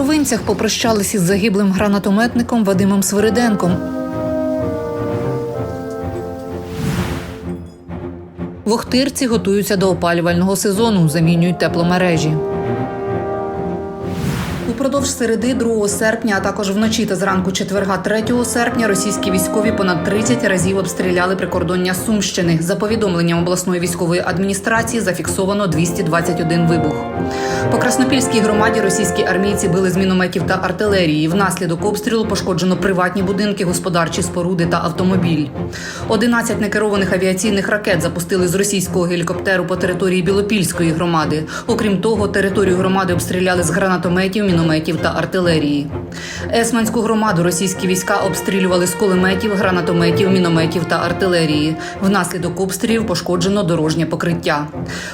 Коровинцях попрощались із загиблим гранатометником Вадимом Свириденком. В Охтирці готуються до опалювального сезону, замінюють тепломережі. Упродовж середи 2 серпня, а також вночі та зранку четверга 3 серпня російські військові понад 30 разів обстріляли прикордоння Сумщини. За повідомленням обласної військової адміністрації зафіксовано 221 вибух. По Краснопільській громаді російські армійці били з мінометів та артилерії. Внаслідок обстрілу пошкоджено приватні будинки, господарчі споруди та автомобіль. 11 некерованих авіаційних ракет запустили з російського гелікоптеру по території Білопільської громади. Окрім того, територію громади обстріляли з гранатометів, мінометів та артилерії. Есманську громаду російські війська обстрілювали з кулеметів, гранатометів, мінометів та артилерії. Внаслідок обстрілів пошкоджено дорожнє покриття.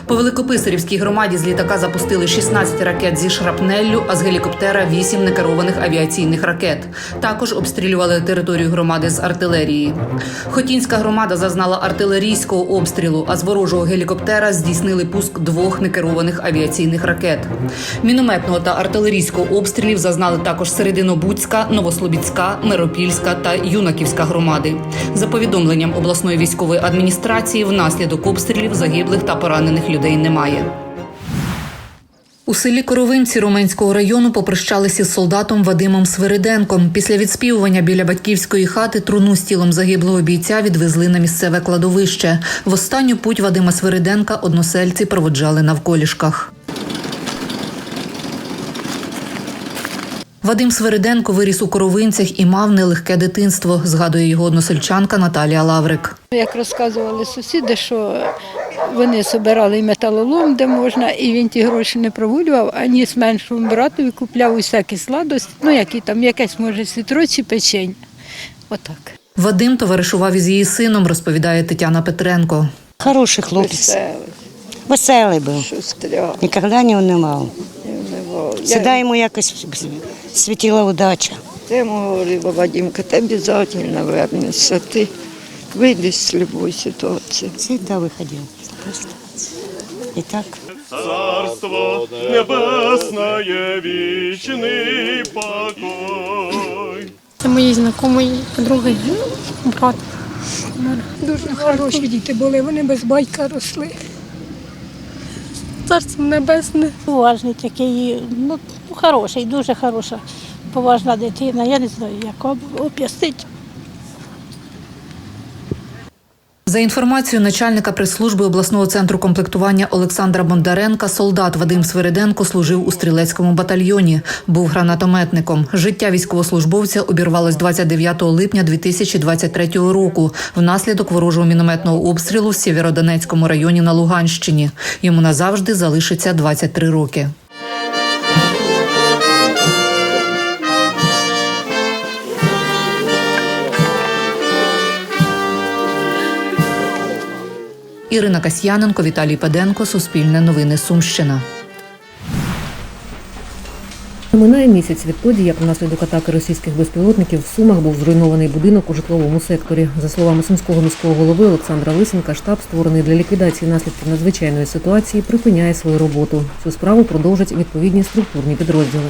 По Великописарівській громаді з літака запустили 16 ракет зі шрапнеллю, а з гелікоптера 8 некерованих авіаційних ракет. Також обстрілювали територію громади з артилерії. Хотінська громада зазнала артилерійського обстрілу, а з ворожого гелікоптера здійснили пуск двох некерованих авіаційних ракет. Мінометного та артилерійського обстрілів зазнали також Серединобудська, Новослобідська, Миропільська та Юнаківська громади. За повідомленням обласної військової адміністрації, внаслідок обстрілів загиблих та поранених людей немає. У селі Коровинці Руменського району попрощалися з солдатом Вадимом Свириденком. Після відспівування біля батьківської хати труну з тілом загиблого бійця відвезли на місцеве кладовище. В останню путь Вадима Свириденка односельці проводжали навколішках. Вадим Свириденко виріс у Коровинцях і мав нелегке дитинство, згадує його односельчанка Наталія Лаврик. Як розказували сусіди, що вони збирали металолом, де можна, і він ті гроші не прогулював, а ніс меншому братові купляв усякі сладості, ну які там, якесь може сітро чи печень. Отак. Вадим товаришував із її сином, розповідає Тетяна Петренко. Хороший хлопець, веселий був. шустря. Ніколи не унивав. Всегда йому якось світила удача. Я ему говорила, Вадимка, ты обязательно вернешься, ты выйдешь с любой ситуации. Всегда виходив. Просто. І так. Царство небесное, вечный покой. Це мої знайомі подруги, брат. Дуже хороші діти були, вони без батька росли. Царство небесне. Уважний такий, ну хороший, дуже хороша, поважна дитина. Я не знаю, як об'яснити. За інформацією начальника прес-служби обласного центру комплектування Олександра Бондаренка, солдат Вадим Свириденко служив у стрілецькому батальйоні, був гранатометником. Життя військовослужбовця обірвалось 29 липня 2023 року внаслідок ворожого мінометного обстрілу в Сєвєродонецькому районі на Луганщині. Йому назавжди залишиться 23 роки. Ірина Касьяненко, Віталій Паденко, Суспільне новини Сумщина. Минає місяць відтоді, як внаслідок атаки російських безпілотників в Сумах був зруйнований будинок у житловому секторі. За словами сумського міського голови Олександра Лисенка, штаб, створений для ліквідації наслідків надзвичайної ситуації, припиняє свою роботу. Цю справу продовжать відповідні структурні підрозділи.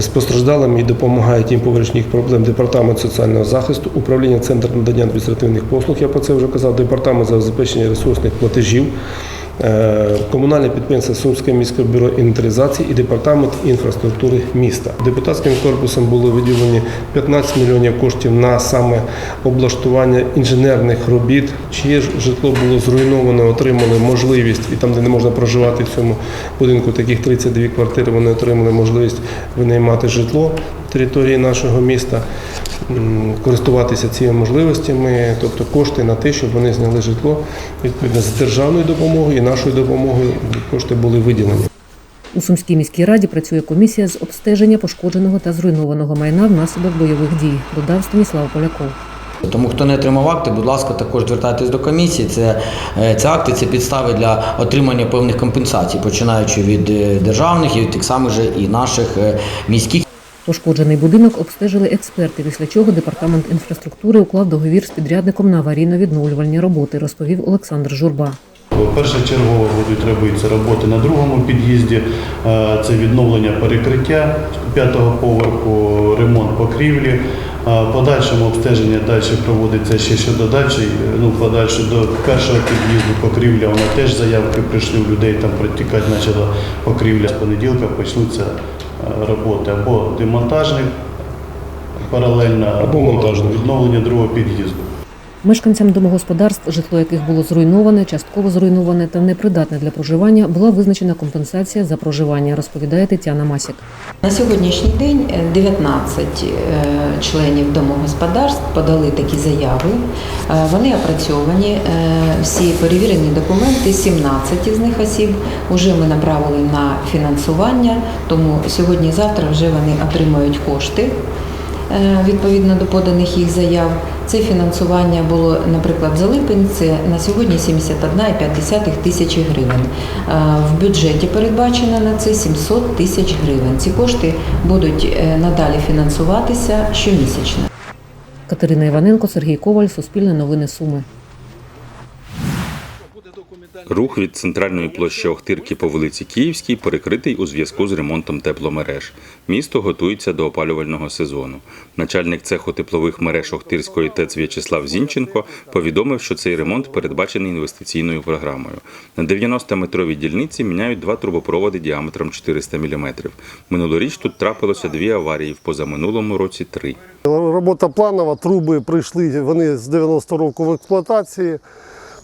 З постраждалим і допомагають їм по вирішенню проблем департамент соціального захисту, управління Центр надання адміністративних послуг. Я про це вже казав. Департамент забезпечення ресурсних платежів, комунальне підприємство Сумське міське бюро інвентаризації і департамент інфраструктури міста. Депутатським корпусом були виділені 15 мільйонів коштів на саме облаштування інженерних робіт. Чиє ж житло було зруйновано, отримали можливість, і там, де не можна проживати в цьому будинку, таких 32 квартири, вони отримали можливість винаймати житло території нашого міста, користуватися цими можливостями, тобто кошти на те, щоб вони зняли житло відповідно з державною допомогою і нашою допомогою кошти були виділені. У Сумській міській раді працює комісія з обстеження пошкодженого та зруйнованого майна внаслідок бойових дій, додав Станіслав Поляков. Тому хто не отримав акти, будь ласка, також звертайтесь до комісії. Це, це акти, це підстави для отримання певних компенсацій, починаючи від е, державних і так само і наших е, міських. Пошкоджений будинок обстежили експерти, після чого департамент інфраструктури уклав договір з підрядником на аварійно-відновлювальні роботи, розповів Олександр Журба. Першочергово будуть робитися роботи на другому під'їзді. Е, Це відновлення перекриття п'ятого поверху, ремонт покрівлі. В Подальшому обстеження далі проводиться ще щодо дачі. Ну, подальше до першого під'їзду покрівля, вона теж заявки прийшли у людей, там протікати почала покрівля. З понеділка почнуться е, роботи або демонтажних паралельно, Або монтажних. відновлення другого під'їзду. Мешканцям домогосподарств, житло яких було зруйноване, частково зруйноване та непридатне для проживання, була визначена компенсація за проживання, розповідає Тетяна Масік. На сьогоднішній день е, 19 е, членів домогосподарств подали такі заяви. Е, Вони опрацьовані, е, всі перевірені документи, 17 з них осіб вже ми направили на фінансування, тому сьогодні-завтра вже вони отримають кошти е, відповідно до поданих їх заяв. Це фінансування було, наприклад, за липень, це на сьогодні 71,5 тисячі гривень. В бюджеті передбачено на це 700 тисяч гривень. Ці кошти будуть е, надалі фінансуватися щомісячно. Катерина Іваненко, Сергій Коваль, Суспільне новини Суми. Рух від центральної площі Охтирки по вулиці Київській перекритий у зв'язку з ремонтом тепломереж. Місто готується до опалювального сезону. Начальник цеху теплових мереж Охтирської ТЕЦ В'ячеслав Зінченко повідомив, що цей ремонт передбачений інвестиційною програмою. На 90-метровій дільниці міняють два трубопроводи діаметром 400 мм. Минулоріч тут трапилося дві аварії, в позаминулому році три. Робота планова, труби прийшли, вони з 90 року в експлуатації.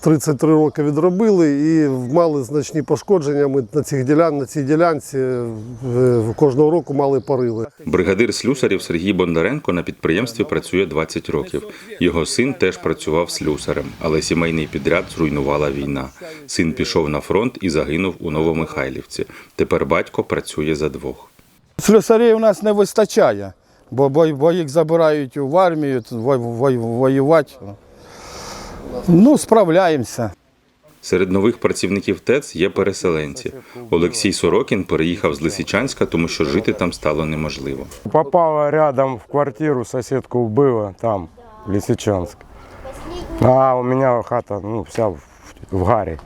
33 роки відробили і мали значні пошкодження. Ми на цих ділян, на цій ділянці е, кожного року мали парили. Бригадир слюсарів Сергій Бондаренко на підприємстві працює 20 років. Його син теж працював слюсарем, але сімейний підряд зруйнувала війна. Син пішов на фронт і загинув у Новомихайлівці. Тепер батько працює за двох. Слюсарів у нас не вистачає, бо, бо, бо їх забирають в армію воювати. Ну, справляємося. Серед нових працівників ТЕЦ є переселенці. Олексій Сорокін переїхав з Лисичанська, тому що жити там стало неможливо. Попала рядом в квартиру, соседку убила там, в Лисичанск. А у меня хата, ну, вся в, в гаре.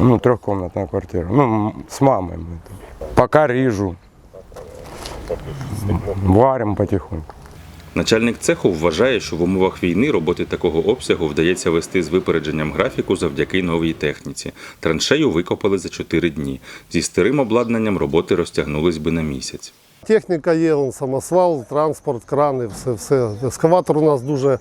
Ну, трехкомнатная квартира. Ну, м- с мамой мы там. Пока потихоньку. Начальник цеху вважає, що в умовах війни роботи такого обсягу вдається вести з випередженням графіку завдяки новій техніці. Траншею викопали за 4 дні. Зі старим обладнанням роботи розтягнулись би на місяць. Техніка є, он, самосвал, транспорт, крани, все, все. Ескаватор у нас дуже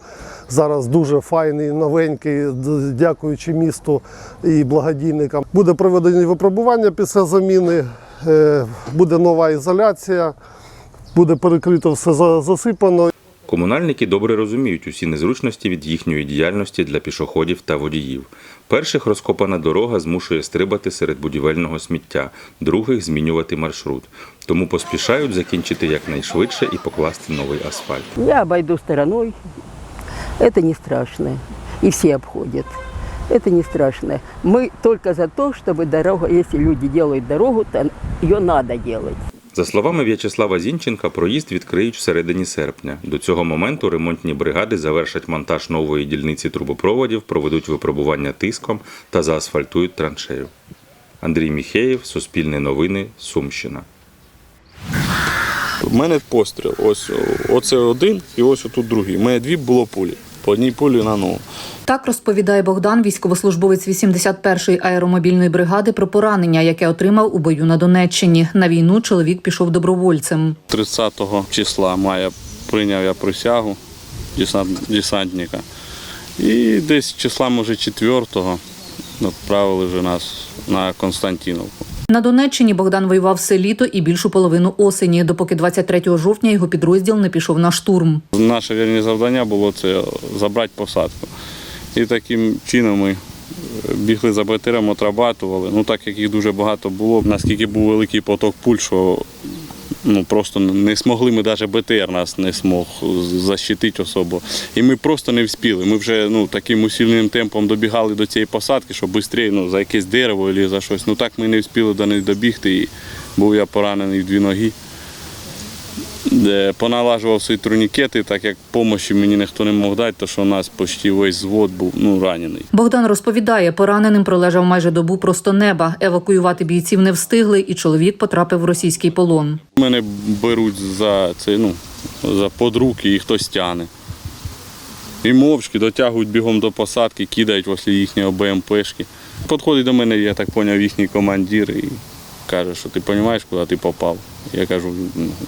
зараз дуже файний, новенький, дякуючи місту і благодійникам. Буде проведені випробування після заміни, е, буде нова ізоляція, буде перекрито все засипано. Комунальники добре розуміють усі незручності від їхньої діяльності для пішоходів та водіїв. Перших розкопана дорога змушує стрибати серед будівельного сміття, других змінювати маршрут. Тому поспішають закінчити якнайшвидше і покласти новий асфальт. Я обойду стороной. Это не страшно. И все обходят. Это не страшно. Мы только за то, чтобы дорога, если люди делают дорогу, то ее надо делать. За словами В'ячеслава Зінченка, проїзд відкриють всередині серпня. До цього моменту ремонтні бригади завершать монтаж нової дільниці трубопроводів, проведуть випробування тиском та заасфальтують траншею. Андрій Міхеєв, Суспільне новини, Сумщина. У мене постріл. Ось оце один і ось отут другий. У мене дві було пулі. По одній пулі на ногу. Так розповідає Богдан, військовослужбовець 81-ї аеромобільної бригади, про поранення, яке отримав у бою на Донеччині. На війну чоловік пішов добровольцем. 30 числа мая прийняв я присягу десантника. І десь числа, може, 4-го відправили вже нас на Константиновку. На Донеччині Богдан воював все літо і більшу половину осені, допоки 23 жовтня його підрозділ не пішов на штурм. Наше вірні завдання було це забрати посадку. І таким чином ми е, бігли за БТРом, отрабатували. Ну так як їх дуже багато було, наскільки був великий поток пуль, що ну, просто не змогли ми, навіть БТР нас не змог защитити особо. І ми просто не вспіли. Ми вже ну, таким усиленим темпом добігали до цієї посадки, щоб швидше ну, за якесь дерево або за щось. Ну так ми не вспіли до неї добігти. І був я поранений в дві ноги. Де поналажував свої турнікети, так як допомоги мені ніхто не мог дати, то що у нас почти весь звод був ну, ранений. Богдан розповідає, пораненим пролежав майже добу просто неба. Евакуювати бійців не встигли, і чоловік потрапив в російський полон. Мене беруть за це, ну, за подруки і хтось тягне. І мовчки дотягують бігом до посадки, кидають після їхнього БМПшки. Підходить до мене, я так зрозумів, їхній командир і каже, що ти розумієш, куди ти попав. Я кажу,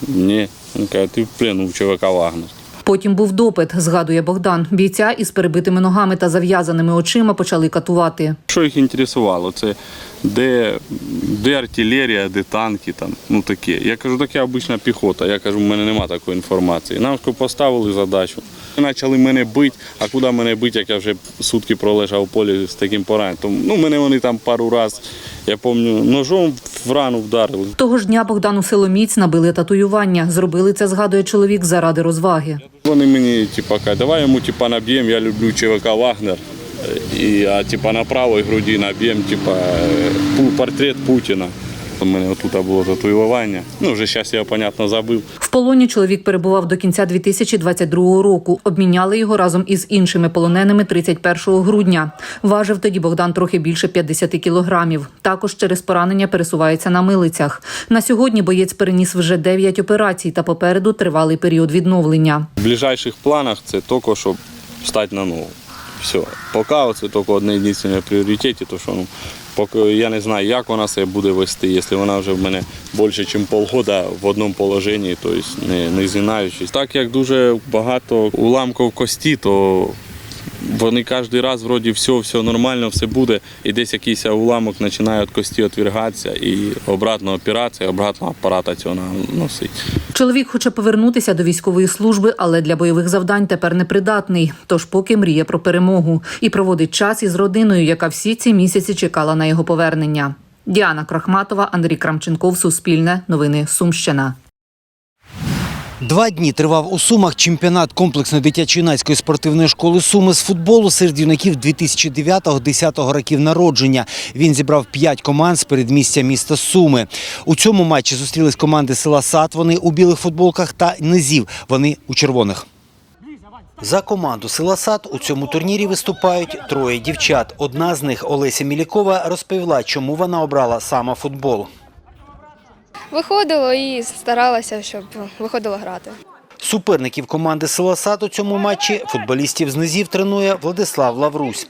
ні. Він каже, ти в плену в ЧВК Вагнер. Потім був допит, згадує Богдан. Бійця із перебитими ногами та зав'язаними очима почали катувати. Що їх інтересувало, це де, де артилерія, де танки, там, ну таке. Я кажу, таке обична піхота. Я кажу, в мене немає такої інформації. Нам поставили задачу. Почали мене бити, а куди мене бити, як я вже сутки пролежав у полі з таким пораненням. Ну, мене вони там пару разів, я пам'ятаю, ножом в рану вдарили. Того ж дня Богдану Силоміць набили татуювання. Зробили це, згадує чоловік, заради розваги. Вони мені типа кажуть, давай йому типа наб'ємо, я люблю ЧВК Вагнер. І, а типа на правій груді наб'ємо типа, портрет Путіна. У мене отут було татуювання. Ну, вже зараз я, понятно, забив. В полоні чоловік перебував до кінця 2022 року. Обміняли його разом із іншими полоненими 31 грудня. Важив тоді Богдан трохи більше 50 кілограмів. Також через поранення пересувається на милицях. На сьогодні боєць переніс вже 9 операцій та попереду тривалий період відновлення. В ближайших планах це тільки, щоб стати на ногу. Все. Поки це тільки одне єдине пріоритеті, то що ну, поки я не знаю, як вона себе буде вести, якщо вона вже в мене більше, ніж полгода в одному положенні, тобто не, не згинаючись. Так як дуже багато уламків кості, то вони кожен раз вроді все, все нормально, все буде, і десь якийсь уламок починає від кості відвергатися, і обратна операція, обратно апарата цього носить. Чоловік хоче повернутися до військової служби, але для бойових завдань тепер непридатний. Тож поки мріє про перемогу і проводить час із родиною, яка всі ці місяці чекала на його повернення. Діана Крахматова, Андрій Крамченков, Суспільне, Новини Сумщина. Два дні тривав у Сумах чемпіонат комплексної дитячо-юнацької спортивної школи Суми з футболу серед юнаків 2009-10 років народження. Він зібрав п'ять команд з передмістя міста Суми. У цьому матчі зустрілись команди села Сад. Вони у білих футболках та низів. Вони у червоних. За команду села Сад у цьому турнірі виступають троє дівчат. Одна з них Олеся Мілякова розповіла, чому вона обрала саме футбол. Виходило і старалася, щоб виходило грати. Суперників команди «Села Сад» у цьому матчі футболістів з низів тренує Владислав Лаврусь.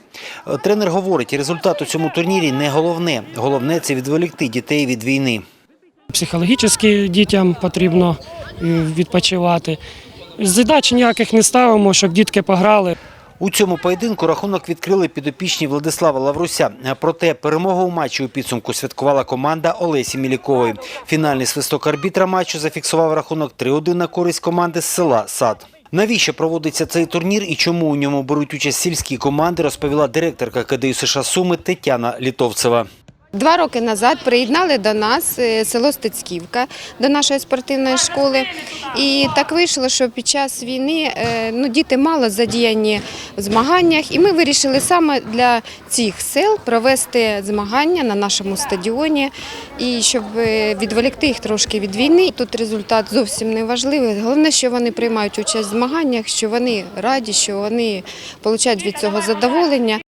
Тренер говорить, результат у цьому турнірі не головне. Головне – це відволікти дітей від війни. Психологічно дітям потрібно е, відпочивати. Задач ніяких не ставимо, щоб дітки пограли. У цьому поєдинку рахунок відкрили підопічні Владислава Лавруся. Проте перемогу у матчі у підсумку святкувала команда Олесі Мілікової. Фінальний свисток арбітра матчу зафіксував рахунок 3-1 на користь команди з села Сад. Навіщо проводиться цей турнір і чому у ньому беруть участь сільські команди, розповіла директорка КДЮ США Суми Тетяна Літовцева. Два роки назад приєднали до нас е, село Стецьківка, до нашої спортивної школи. І так вийшло, що під час війни е, ну, діти мало задіяні в змаганнях, і ми вирішили саме для цих сел провести змагання на нашому стадіоні, і щоб е, відволікти їх трошки від війни. Тут результат зовсім не важливий. Головне, що вони приймають участь в змаганнях, що вони раді, що вони отримують від цього задоволення.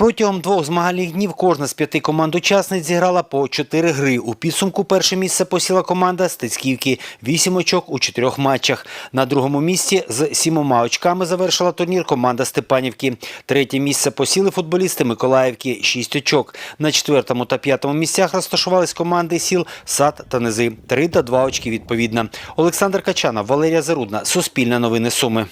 Протягом двох змагальних днів кожна з п'яти команд-учасниць зіграла по чотири гри. У підсумку перше місце посіла команда Стецьківки. Вісім очок у чотирьох матчах. На другому місці з сімома очками завершила турнір команда Степанівки. Третє місце посіли футболісти Миколаївки. Шість очок. На четвертому та п'ятому місцях розташувались команди сіл Сад та Низи. Три та два очки відповідно. Олександр Качанов, Валерія Зарудна. Суспільне новини Суми.